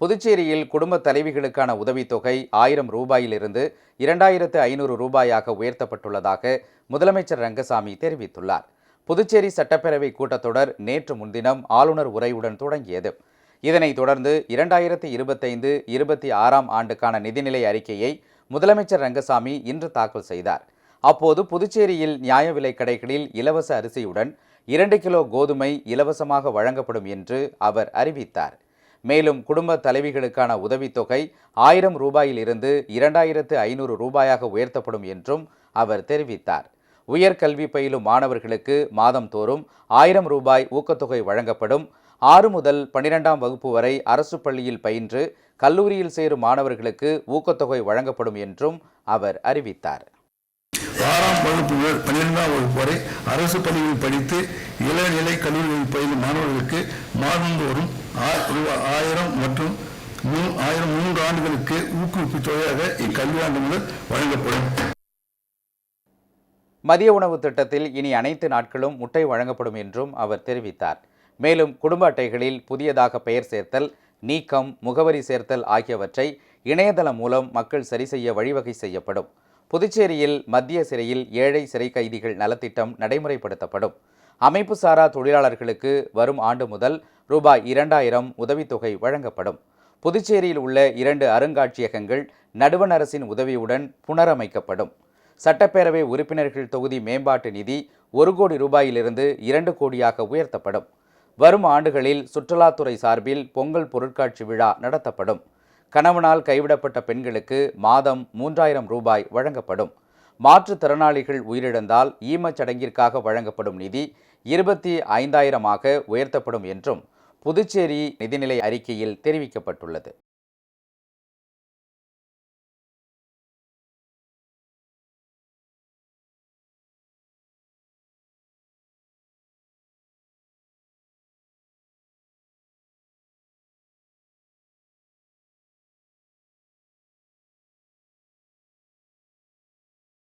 புதுச்சேரியில் குடும்ப தலைவிகளுக்கான உதவித்தொகை ஆயிரம் ரூபாயிலிருந்து இரண்டாயிரத்து ஐநூறு ரூபாயாக உயர்த்தப்பட்டுள்ளதாக முதலமைச்சர் ரங்கசாமி தெரிவித்துள்ளார். புதுச்சேரி சட்டப்பேரவை கூட்டத்தொடர் நேற்று முன்தினம் ஆளுநர் உரையுடன் தொடங்கியது. இதனைத் தொடர்ந்து இரண்டாயிரத்து இருபத்தைந்து இருபத்தி ஆறாம் ஆண்டுக்கான நிதிநிலை அறிக்கையை முதலமைச்சர் ரங்கசாமி இன்று தாக்கல் செய்தார். அப்போது புதுச்சேரியில் நியாய விலைக் கடைகளில் இலவச அரிசியுடன் இரண்டு கிலோ கோதுமை இலவசமாக வழங்கப்படும் என்று அவர் அறிவித்தார். மேலும் குடும்ப தலைவிகளுக்கான உதவித்தொகை ஆயிரம் ரூபாயிலிருந்து இரண்டாயிரத்து ஐநூறு ரூபாயாக உயர்த்தப்படும் என்றும் அவர் தெரிவித்தார். உயர்கல்வி பயிலும் மாணவர்களுக்கு மாதம்தோறும் ஆயிரம் ரூபாய் ஊக்கத்தொகை வழங்கப்படும். ஆறு முதல் பனிரெண்டாம் வகுப்பு வரை அரசு பள்ளியில் பயின்று கல்லூரியில் சேரும் மாணவர்களுக்கு ஊக்கத்தொகை வழங்கப்படும் என்றும் அவர் அறிவித்தார். ஆறாம் வகுப்பு முதல் பன்னிரெண்டாம் வகுப்பு வரை அரசு பள்ளியில் படித்து இளநிலை கல்லூரிகளில் பயிலும் மாணவர்களுக்கு மாதந்தோறும் ஆயிரம் மற்றும் மூ- ஆயிரம் மூன்று ஆண்டுகளுக்கு ஊக்குவிப்பு தொகையாக இக்கல்வியாண்டு முதல் வழங்கப்படும். மதிய உணவு திட்டத்தில் இனி அனைத்து நாட்களும் முட்டை வழங்கப்படும் என்றும் அவர் தெரிவித்தார். மேலும் குடும்ப அட்டைகளில் புதியதாக பெயர் சேர்த்தல் நீக்கம் முகவரி சேர்த்தல் ஆகியவற்றை இணையதளம் மூலம் மக்கள் சரி செய்ய வழிவகை செய்யப்படும். புதுச்சேரியில் மத்திய சிறையில் ஏழை சிறை கைதிகள் நலத்திட்டம் நடைமுறைப்படுத்தப்படும். அமைப்பு சாரா தொழிலாளர்களுக்கு வரும் ஆண்டு முதல் ரூபாய் இரண்டாயிரம் உதவித்தொகை வழங்கப்படும். புதுச்சேரியில் உள்ள இரண்டு அருங்காட்சியகங்கள் நடுவண் அரசின் உதவியுடன் புனரமைக்கப்படும். சட்டப்பேரவை உறுப்பினர்கள் தொகுதி மேம்பாட்டு நிதி ஒரு கோடி ரூபாயிலிருந்து இரண்டு கோடியாக உயர்த்தப்படும். வரும் ஆண்டுகளில் சுற்றுலாத்துறை சார்பில் பொங்கல் பொருட்காட்சி விழா நடத்தப்படும். கணவனால் கைவிடப்பட்ட பெண்களுக்கு மாதம் மூன்றாயிரம் ரூபாய் வழங்கப்படும். மாற்றுத்திறனாளிகள் உயிரிழந்தால் ஈமச்சடங்கிற்காக வழங்கப்படும் நிதி இருபத்தி ஐந்தாயிரமாக உயர்த்தப்படும் என்றும் புதுச்சேரி நிதிநிலை அறிக்கையில் தெரிவிக்கப்பட்டுள்ளது.